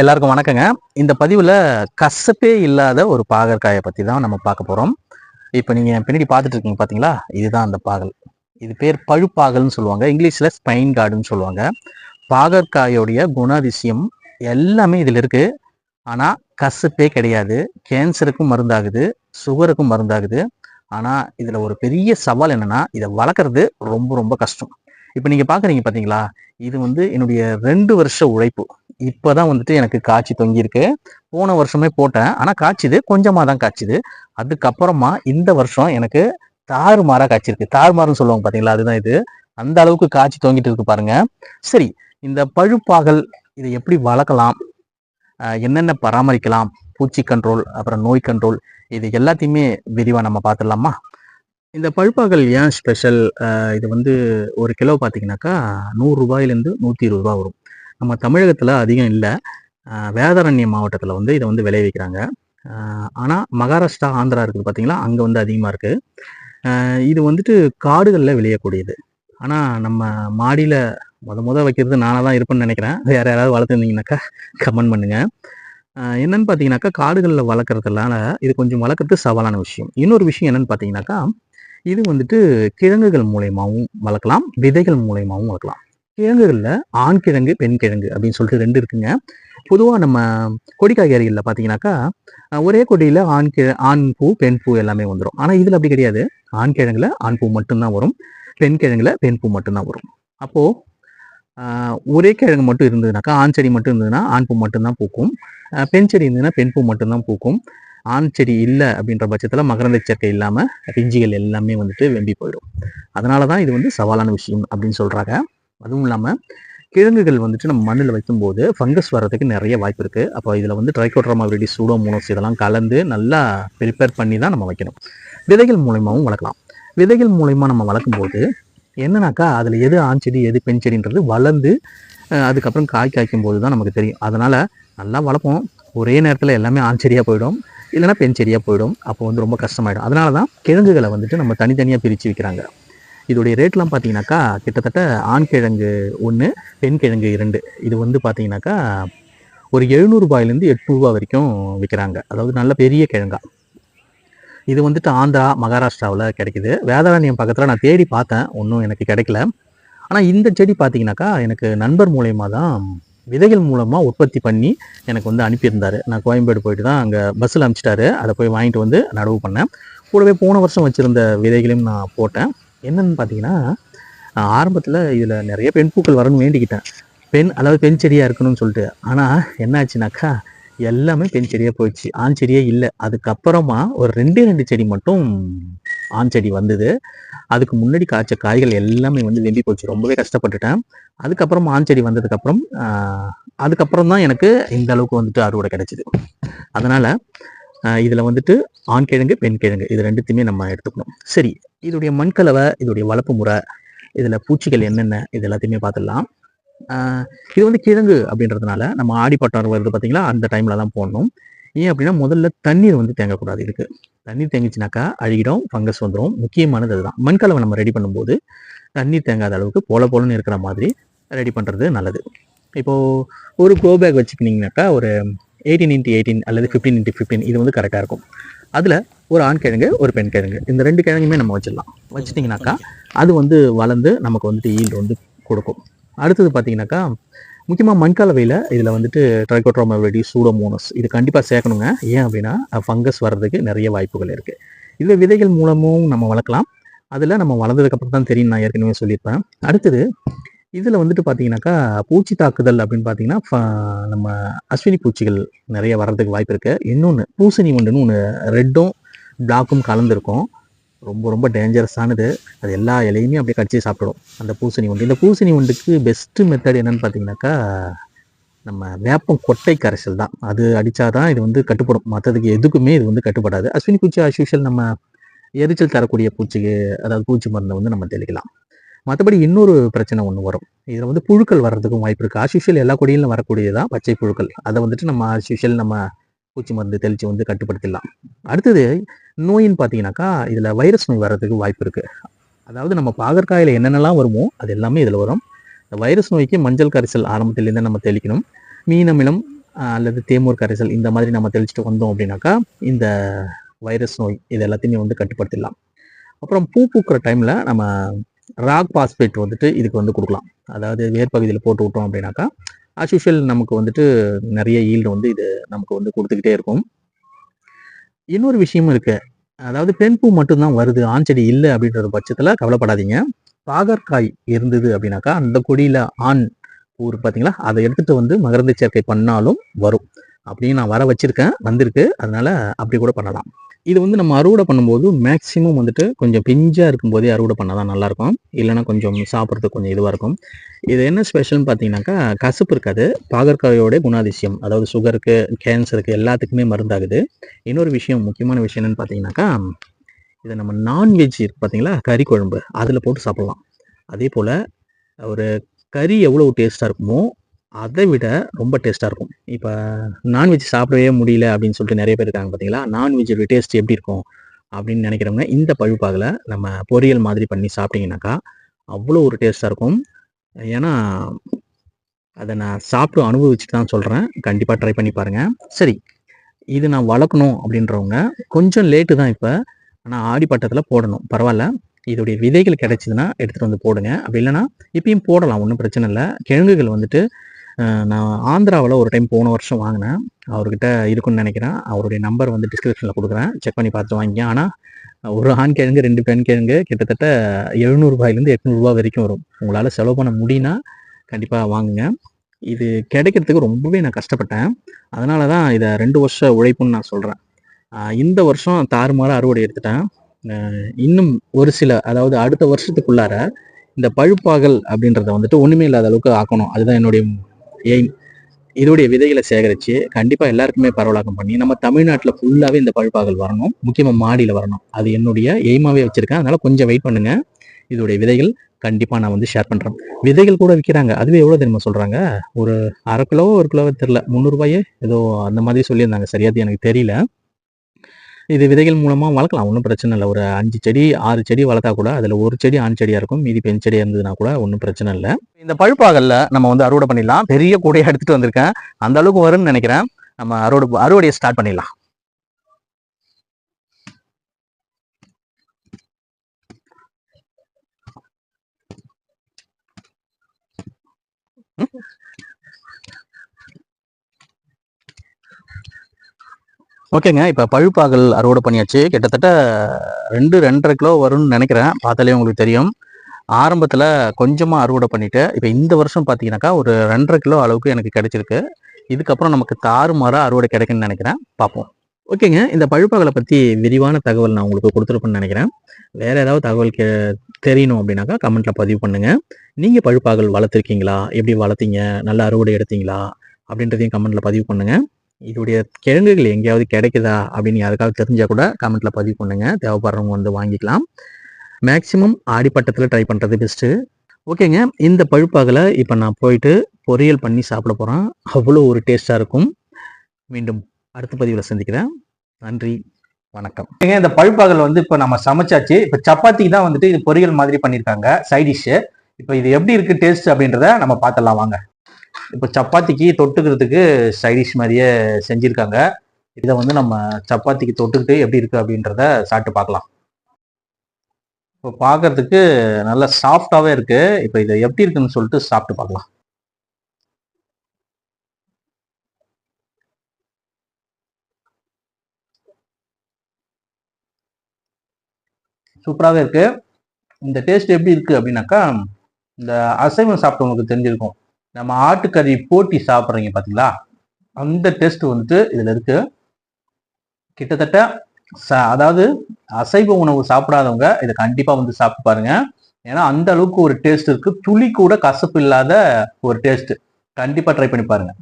எல்லாருக்கும் வணக்கங்க. இந்த பதிவில் கசப்பே இல்லாத ஒரு பாகற்காயை பற்றி தான் நம்ம பார்க்க போகிறோம் இப்போ நீங்கள் பின்னாடி பார்த்துட்டு இருக்கீங்க பார்த்தீங்களா இதுதான் அந்த பாகல். இது பேர் பழுப்பாகல்னு சொல்லுவாங்க. இங்கிலீஷில் ஸ்பைன் கார்டுன்னு சொல்லுவாங்க. பாகற்காயோடைய குணாதிசயம் எல்லாமே இதில் இருக்குது ஆனால் கசப்பே கிடையாது. கேன்சருக்கும் மருந்தாகுது சுகருக்கும் மருந்தாகுது. ஆனால் இதில் ஒரு பெரிய சவால் என்னென்னா இதை வளர்க்குறது ரொம்ப ரொம்ப கஷ்டம். இப்போ நீங்கள் பார்க்குறீங்க பார்த்தீங்களா இது வந்து என்னுடைய ரெண்டு வருஷ உழைப்பு. இப்போ தான் வந்துட்டு எனக்கு காய்ச்சி தொங்கியிருக்கு. போன வருஷமே போட்டேன். ஆனால் காய்ச்சிது. கொஞ்சமாக தான் காய்ச்சிது. அதுக்கப்புறமா இந்த வருஷம் எனக்கு தாறுமாறா காய்ச்சிருக்கு. தாறுமாறுன்னு சொல்லுவாங்க பார்த்தீங்களா அதுதான் இது. அந்த அளவுக்கு காய்ச்சி தொங்கிட்டு இருக்கு பாருங்க. சரி இந்த பழுப்பாகல் இதை எப்படி வளர்க்கலாம்? என்னென்ன பராமரிக்கலாம்? பூச்சி கண்ட்ரோல் அப்புறம் நோய் கண்ட்ரோல் இது எல்லாத்தையுமே விரிவாக நம்ம பார்த்துடலாமா? இந்த பழுப்பாகல் ஏன் ஸ்பெஷல் இது வந்து ஒரு கிலோ பார்த்தீங்கன்னாக்கா நூறுரூபாயிலேருந்து நூற்றி இருபது ரூபா வரும். நம்ம தமிழகத்தில் அதிகம் இல்லை. வேதாரண்ய மாவட்டத்தில் வந்து இதை வந்து விளைவிக்கிறாங்க. ஆனால் மகாராஷ்டிரா ஆந்திரா இருக்குது பார்த்தீங்களா அங்கே வந்து அதிகமாக இருக்குது இது வந்துட்டு காடுகளில் விளையக்கூடியது. ஆனால் நம்ம மாடியில் முத முத வைக்கிறது நானாக தான் இருப்பேன்னு நினைக்கிறேன். வேறு யாராவது வளர்த்துருந்தீங்கன்னாக்கா கமெண்ட் பண்ணுங்கள் என்னென்னு பார்த்தீங்கன்னாக்கா காடுகளில் வளர்க்குறதுனால இது கொஞ்சம் வளர்க்குறது சவாலான விஷயம். இன்னொரு விஷயம் என்னென்னு பார்த்தீங்கன்னாக்கா இது வந்துட்டு கிழங்குகள் மூலயமாவும் வளர்க்கலாம் விதைகள் மூலயமாவும் வளர்க்கலாம். கிழங்குகளில் ஆண் கிழங்கு பெண் கிழங்கு அப்படின்னு சொல்லிட்டு ரெண்டு இருக்குங்க. பொதுவாக நம்ம கொடி காய்கறிகளில் பார்த்தீங்கன்னாக்கா ஒரே கொடியில் ஆண் கிழ ஆண் பூ பெண் பூ எல்லாமே வந்துடும் ஆனால் இதில் அப்படி கிடையாது. ஆண் கிழங்குல ஆண் பூ மட்டும்தான் வரும். பெண் கிழங்குல பெண் பூ மட்டும்தான் வரும். அப்போது ஒரே கிழங்கு மட்டும் இருந்ததுனாக்கா ஆண் செடி மட்டும் இருந்ததுன்னா ஆண் பூ மட்டும்தான் பூக்கும். பெண் செடி இருந்ததுன்னா பெண் பூ மட்டும்தான் பூக்கும். ஆண் செடி இல்லை அப்படின்ற பட்சத்தில் மகரந்த சேர்க்கை இல்லாமல் பிஞ்சுகள் எல்லாமே வந்துட்டு வெம்பி போயிடும். அதனால தான் இது வந்து சவாலான விஷயம் அப்படின்னு சொல்கிறாங்க அதுவும் இல்லாமல் கிழங்குகள் வந்துட்டு நம்ம மண்ணில் வைக்கும்போது ஃபங்கஸ் வர்றதுக்கு நிறைய வாய்ப்பு இருக்குது அப்போ இதில் வந்து ட்ரைகோட்ராமா விரிடி சூடோமோனோஸ் இதெல்லாம் கலந்து நல்லா ப்ரிப்பேர் பண்ணி தான் நம்ம வைக்கணும். விதைகள் மூலயமாவும் வளர்க்கலாம். விதைகள் மூலயமா நம்ம வளர்க்கும்போது என்னன்னாக்கா அதில் எது ஆண் செடி எது பெண் செடின்றது வளர்ந்து அதுக்கப்புறம் காய் காய்க்கும் போது தான் நமக்கு தெரியும். அதனால் நல்லா வளர்ப்போம். ஒரே நேரத்தில் எல்லாமே ஆண் செடியாக போயிடும். இல்லைன்னா பெண் செடியாக போயிடும். அப்போ வந்து ரொம்ப கஷ்டமாயிடும். அதனால தான் கிழங்குகளை வந்துட்டு நம்ம தனித்தனியாக பிரித்து விற்கிறாங்க இதோடைய ரேட்லாம் பார்த்தீங்கன்னாக்கா கிட்டத்தட்ட ஆண் கிழங்கு ஒன்று பெண் கிழங்கு இரண்டு. இது வந்து பார்த்தீங்கன்னாக்கா ஒரு எழுநூறுபாயிலேருந்து எட்நூறுபா வரைக்கும் விற்கிறாங்க அதாவது நல்ல பெரிய கிழங்கா. இது வந்துட்டு ஆந்திரா மகாராஷ்டிராவில் கிடைக்குது. வேதாரண்யம் பக்கத்தில் நான் தேடி பார்த்தேன். ஒன்றும் எனக்கு கிடைக்கல. ஆனால் இந்த செடி பார்த்தீங்கன்னாக்கா எனக்கு நண்பர் மூலயமா தான் விதைகள் மூலமாக உற்பத்தி பண்ணி எனக்கு வந்து அனுப்பியிருந்தார். நான் கோயம்பேடு போயிட்டு தான் அங்கே பஸ்ஸில் அனுப்பிச்சிட்டாரு அதை போய் வாங்கிட்டு வந்து நடவு பண்ணேன். கூடவே போன வருஷம் வச்சுருந்த விதைகளையும் நான் போட்டேன். என்னென்னு பார்த்தீங்கன்னா ஆரம்பத்தில் இதில் நிறைய பெண் பூக்கள் வரணும்னு வேண்டிக்கிட்டேன். பெண் அதாவது பெண் செடியாக இருக்கணும்னு சொல்லிட்டு. ஆனால் என்னாச்சுனாக்கா எல்லாமே பெண் செடியாக போயிடுச்சு. ஆண் செடியே இல்லை. அதுக்கப்புறமா ஒரு ரெண்டே ரெண்டு செடி மட்டும் ஆண் செடி வந்தது. அதுக்கு முன்னாடி காய்ச்ச காய்கள் எல்லாமே வந்து வெம்பி போச்சு. ரொம்பவே கஷ்டப்பட்டுட்டேன். அதுக்கப்புறம் ஆண் செடி வந்ததுக்கப்புறம் அதுக்கப்புறம் தான் எனக்கு இந்த அளவுக்கு வந்துட்டு அறுவடை கிடைச்சிது. அதனால் இதில் வந்துட்டு ஆண் கிழங்கு பெண் கிழங்கு. இது ரெண்டுத்தையுமே நம்ம எடுத்துக்கணும். சரி இதோடைய மண்கலவை இதோடைய வளர்ப்பு முறை இதில் பூச்சிகள் என்னென்ன இது எல்லாத்தையுமே பார்த்துடலாம். இது வந்து கிழங்கு அப்படின்றதுனால நம்ம ஆடிப்பட்டம் வருது பார்த்தீங்களா அந்த டைமில் தான் போடணும். ஏன் அப்படின்னா முதல்ல தண்ணீர் வந்து தேங்கக்கூடாது இதுக்கு. தண்ணீர் தேங்கிச்சுனாக்கா அழுகிடும் ஃபங்கஸ் வந்துடும் முக்கியமானது அதுதான். மண்கலவை நம்ம ரெடி பண்ணும்போது தண்ணீர் தேங்காத அளவுக்கு போல போலன்னு இருக்கிற மாதிரி ரெடி பண்ணுறது நல்லது. இப்போது ஒரு க்ரோ பேக் வச்சுக்கினீங்கனாக்கா ஒரு எயிட்டீன் இன்ட்டு எயிட்டீன் அல்லது ஃபிஃப்டீன் இன்ட்டு ஃபிஃப்டீன் இது வந்து கரெக்டாக இருக்கும். அதில் ஒரு ஆண் கிழங்கு ஒரு பெண் கிழங்கு இந்த ரெண்டு கிழங்குமே நம்ம வச்சிடலாம். வச்சிட்டிங்கனாக்கா அது வந்து வளர்ந்து நமக்கு வந்துட்டு ஈல்டு வந்து கொடுக்கும். அடுத்தது பார்த்தீங்கன்னாக்கா முக்கியமாக மண்கலவையில் இதில் வந்துட்டு ட்ரைகோட்ரோமோவிடி சூடோமோனஸ் இது கண்டிப்பாக சேர்க்கணுங்க. ஏன் அப்படின்னா ஃபங்கஸ் வர்றதுக்கு நிறைய வாய்ப்புகள் இருக்குது இதில் விதைகள் மூலமும் நம்ம வளர்க்கலாம். அதில் நம்ம வளர்ந்ததுக்கப்புறம் தான் தெரியும் நான் ஏற்கனவே சொல்லியிருப்பேன். அடுத்தது இதில் வந்துட்டு பார்த்தீங்கன்னாக்கா பூச்சி தாக்குதல் அப்படின்னு பார்த்தீங்கன்னா ஃப- நம்ம அஸ்வினி பூச்சிகள் நிறைய வர்றதுக்கு வாய்ப்பு இருக்குது இன்னொன்று பூசணி வண்டுன்னு ஒன்று ரெட்டும் பிளாக்கும் கலந்துருக்கும். ரொம்ப ரொம்ப டேஞ்சரஸானது அது எல்லா இலையுமே அப்படியே கடிச்சு சாப்பிடும் அந்த பூசணி ஒன்று இந்த பூசணி ஒன்றுக்கு பெஸ்ட்டு மெத்தட் என்னென்னு பார்த்தீங்கன்னாக்கா நம்ம வேப்பம் கொட்டை கரைசல் தான். அது அடித்தாதான் இது வந்து கட்டுப்படும். மற்றதுக்கு எதுக்குமே இது வந்து கட்டுப்படாது. அஸ்வினி பூச்சி அஸ்யூஷல் நம்ம எரிச்சல் தரக்கூடிய பூச்சிக்கு அதாவது பூச்சி மருந்தை வந்து நம்ம தெளிக்கலாம். மற்றபடி இன்னொரு பிரச்சனை ஒன்று வரும். இதில் வந்து புழுக்கள் வர்றதுக்கும் வாய்ப்பு இருக்குது ஆஸ்யூஷியல் எல்லா கொடியிலும் வரக்கூடியதான் பச்சை புழுக்கள். அதை வந்துட்டு நம்ம ஆஸ்யூஷுவல் நம்ம பூச்சி மருந்து தெளித்து வந்து கட்டுப்படுத்திடலாம். அடுத்தது நோயின்னு பார்த்தீங்கன்னாக்கா இதில் வைரஸ் நோய் வர்றதுக்கு வாய்ப்பு இருக்குது அதாவது நம்ம பாகற்காயில் என்னென்னலாம் வருமோ அது எல்லாமே இதில் வரும். இந்த வைரஸ் நோய்க்கு மஞ்சள் கரைசல் ஆரம்பத்திலேருந்து நம்ம தெளிக்கணும். மீன் அமிலம் அல்லது தேமூர் கரைசல் இந்த மாதிரி நம்ம தெளிச்சுட்டு வந்தோம் அப்படின்னாக்கா இந்த வைரஸ் நோய் இது எல்லாத்தையுமே வந்து கட்டுப்படுத்திடலாம். அப்புறம் பூ பூக்கிற டைமில் நம்ம ராக் பாஸ்பேட் வந்துட்டு இதுக்கு வந்து கொடுக்கலாம். அதாவது வேர்பகுதியில் போட்டு விட்டோம் அப்படின்னாக்கா அஸ்யூஷுவல் நமக்கு வந்துட்டு நிறைய ஈல்டு வந்து இது நமக்கு வந்து கொடுத்துக்கிட்டே இருக்கும். இன்னொரு விஷயமும் இருக்கு. அதாவது பெண் பூ மட்டும்தான் வருது ஆண் செடி இல்லை அப்படின்ற பட்சத்தில் கவலைப்படாதீங்க. பாகற்காய் இருந்தது அப்படின்னாக்கா அந்த கொடியில் ஆண் பூ இருக்கு பார்த்தீங்களா அதை எடுத்துட்டு வந்து மகரந்த சேர்க்கை பண்ணாலும் வரும். அப்படின்னு நான் வர வச்சிருக்கேன் வந்திருக்கு. அதனால அப்படி கூட பண்ணலாம். இது வந்து நம்ம அறுவடை பண்ணும்போது மேக்ஸிமம் வந்துட்டு கொஞ்சம் பிஞ்சாக இருக்கும்போதே அறுவடை பண்ணால் தான் நல்லா இருக்கும் இல்லைன்னா கொஞ்சம் சாப்பிட்றதுக்கு கொஞ்சம் இதுவாக இருக்கும். இது என்ன ஸ்பெஷல்னு பார்த்தீங்கன்னாக்கா கசப்பு இருக்காது. பாகற்காயோட குணாதிசயம் அதாவது சுகருக்கு கேன்சருக்கு எல்லாத்துக்குமே மருந்தாகுது. இன்னொரு விஷயம் முக்கியமான விஷயம் என்னென்னு பார்த்தீங்கன்னாக்கா இதை நம்ம நான்வெஜ் இருக்குது பார்த்தீங்களா கறி குழம்பு அதில் போட்டு சாப்பிட்லாம். அதே போல் ஒரு கறி எவ்வளோ டேஸ்ட்டாக இருக்குமோ அதை விட ரொம்ப டேஸ்ட்டாக இருக்கும். இப்போ நான்வெஜ் சாப்பிடவே முடியல அப்படின்னு சொல்லிட்டு நிறைய பேர் இருக்காங்க பார்த்தீங்களா நான்வெஜ்ஜோட டேஸ்ட் எப்படி இருக்கும் அப்படின்னு நினைக்கிறவங்க இந்த பழுப்பாகல நம்ம பொரியல் மாதிரி பண்ணி சாப்பிட்டீங்கன்னாக்கா அவ்வளோ ஒரு டேஸ்ட்டாக இருக்கும். ஏன்னா அதை நான் சாப்பிட்டு அனுபவிச்சுட்டு தான் சொல்கிறேன் கண்டிப்பாக ட்ரை பண்ணி பாருங்கள் சரி இது நான் வளர்க்கணும் அப்படின்றவங்க கொஞ்சம் லேட்டு தான் இப்போ. ஆனால் ஆடிப்பட்டத்தில் போடணும். பரவாயில்ல. இதோடைய விதைகள் கிடைச்சிதுன்னா எடுத்துகிட்டு வந்து போடுங்க. அப்படி இல்லைன்னா இப்பயும் போடலாம். ஒன்றும் பிரச்சனை இல்லை. கிழங்குகள் வந்துட்டு நான் ஆந்திராவில் ஒரு டைம் போன வருஷம் வாங்கினேன். அவர்கிட்ட இருக்குன்னு நினைக்கிறேன். அவருடைய நம்பர் வந்து டிஸ்கிரிப்ஷனில் கொடுக்குறேன். செக் பண்ணி பார்த்து வாங்கிக்க ஆனால் ஒரு ஆண் கிழங்கு ரெண்டு பெண் கிழங்கு கிட்டத்தட்ட எழுநூறுபாயிலேருந்து எட்நூறுபா வரைக்கும் வரும். உங்களால் செலவு பண்ண முடியும்னா கண்டிப்பாக வாங்குங்க. இது கிடைக்கிறதுக்கு ரொம்பவே நான் கஷ்டப்பட்டேன். அதனால தான் இதை ரெண்டு வருஷம் உழைப்புன்னு நான் சொல்கிறேன் இந்த வருஷம் தாறுமாற அறுவடை எடுத்துட்டேன். இன்னும் ஒரு சில அதாவது அடுத்த வருஷத்துக்குள்ளார இந்த பழுப்பாகல் அப்படின்றத வந்துட்டு ஒன்றுமே இல்லாத அளவுக்கு ஆக்கணும். அதுதான் என்னுடைய எய்ம் இதோடைய விதைகளை சேகரித்து கண்டிப்பாக எல்லாருக்குமே பரவலாக்கம் பண்ணி நம்ம தமிழ்நாட்டில் ஃபுல்லாகவே இந்த பழுப்பாகல் வரணும். முக்கியமாக மாடியில் வரணும். அது என்னுடைய எய்மாவே வச்சுருக்கேன். அதனால் கொஞ்சம் வெயிட் பண்ணுங்கள் இதோடைய விதைகள் கண்டிப்பாக நான் வந்து ஷேர் பண்ணுறேன் விதைகள் கூட விற்கிறாங்க அதுவே எவ்வளோ தெரியுமா சொல்கிறாங்க ஒரு அரை கிலோவோ ஒரு கிலோவோ தெரில முந்நூறுபாயே ஏதோ அந்த மாதிரி சொல்லியிருந்தாங்க. சரியாது எனக்கு தெரியல. இது விதைகள் மூலமாக வளர்க்கலாம். ஒன்றும் பிரச்சனை இல்லை. ஒரு அஞ்சு செடி ஆறு செடி வளர்த்தா கூட அதில் ஒரு செடி ஆண் செடியாக இருக்கும். மீதி பெண் செடியாக இருந்ததுன்னா கூட ஒன்றும் பிரச்சனை இல்லை. இந்த பழுப்பாகல்ல நம்ம வந்து அறுவடை பண்ணிடலாம். பெரிய கூடையாக எடுத்துகிட்டு வந்திருக்கேன். அந்த அளவுக்கு வரும்னு நினைக்கிறேன். நம்ம அறுவடை அறுவடையை ஸ்டார்ட் பண்ணிடலாம். ஓகேங்க இப்போ பழுப்பாகல் அறுவடை பண்ணியாச்சு. கிட்டத்தட்ட ரெண்டு ரெண்டரை கிலோ வரும்னு நினைக்கிறேன். பார்த்தாலே உங்களுக்கு தெரியும். ஆரம்பத்தில் கொஞ்சமாக அறுவடை பண்ணிவிட்டு இப்போ இந்த வருஷம் பார்த்தீங்கன்னாக்கா ஒரு ரெண்டரை கிலோ அளவுக்கு எனக்கு கிடைச்சிருக்கு. இதுக்கப்புறம் நமக்கு தாறுமாறாக அறுவடை கிடைக்குன்னு நினைக்கிறேன். பார்ப்போம். ஓகேங்க இந்த பழுப்பாகலை பற்றி விரிவான தகவல் நான் உங்களுக்கு கொடுத்துருப்பேன்னு நினைக்கிறேன். வேறு ஏதாவது தகவல் கே தெரியணும் அப்படின்னாக்கா கமெண்ட்டில் பதிவு பண்ணுங்க. நீங்கள் பழுப்பாகல் வளர்த்துருக்கீங்களா? எப்படி வளர்த்தீங்க? நல்ல அறுவடை எடுத்தீங்களா? அப்படின்றதையும் கமெண்ட்டில் பதிவு பண்ணுங்கள் இதோடைய கிழங்குகள் எங்கேயாவது கிடைக்குதா அப்படின்னு யாருக்காவது தெரிஞ்சால் கூட கமெண்ட்டில் பதிவு பண்ணுங்க. தேவைப்படுறவங்க வந்து வாங்கிக்கலாம். மேக்ஸிமம் ஆடிப்பட்டத்தில் ட்ரை பண்ணுறது பெஸ்ட்டு ஓகேங்க இந்த பழுப்பாகலை இப்போ நான் போயிட்டு பொரியல் பண்ணி சாப்பிட போகிறேன் அவ்வளோ ஒரு டேஸ்ட்டாக இருக்கும். மீண்டும் அடுத்த பதிவில் சந்திக்கிறேன். நன்றி. வணக்கம். ஏங்க இந்த பழுப்பாகல் வந்து இப்போ நம்ம சமைச்சாச்சு. இப்போ சப்பாத்திக்கு தான் வந்துட்டு இது பொரியல் மாதிரி பண்ணியிருக்காங்க சைடிஷ்ஷு இப்போ இது எப்படி இருக்குது டேஸ்ட் அப்படின்றத நம்ம பார்த்துடலாம். வாங்க. இப்போ சப்பாத்திக்கு தொட்டுக்கிறதுக்கு சைட் மாதிரியே செஞ்சிருக்காங்க. இதை வந்து நம்ம சப்பாத்திக்கு தொட்டுக்கிட்டு எப்படி இருக்கு அப்படின்றத சாப்பிட்டு பார்க்கலாம். இப்போ பார்க்கறதுக்கு நல்லா சாஃப்டாகவே இருக்கு. இப்போ இதை எப்படி இருக்குன்னு சொல்லிட்டு சாப்பிட்டு பார்க்கலாம். சூப்பராகவே இருக்கு. இந்த டேஸ்ட் எப்படி இருக்கு அப்படின்னாக்கா இந்த அசைவம் சாப்பிட்டவங்களுக்கு தெரிஞ்சிருக்கும். நம்ம ஆட்டுக்கறி போட்டி சாப்பிட்றீங்க பார்த்தீங்களா அந்த டெஸ்ட் வந்துட்டு இதில் இருக்கு. கிட்டத்தட்ட ச- அதாவது அசைவ உணவு சாப்பிடாதவங்க இதை கண்டிப்பாக வந்து சாப்பிட்டு பாருங்க. ஏன்னா அந்த அளவுக்கு ஒரு டேஸ்ட் இருக்கு. துளி கூட கசப்பு இல்லாத ஒரு டேஸ்ட் கண்டிப்பாக ட்ரை பண்ணி பாருங்க.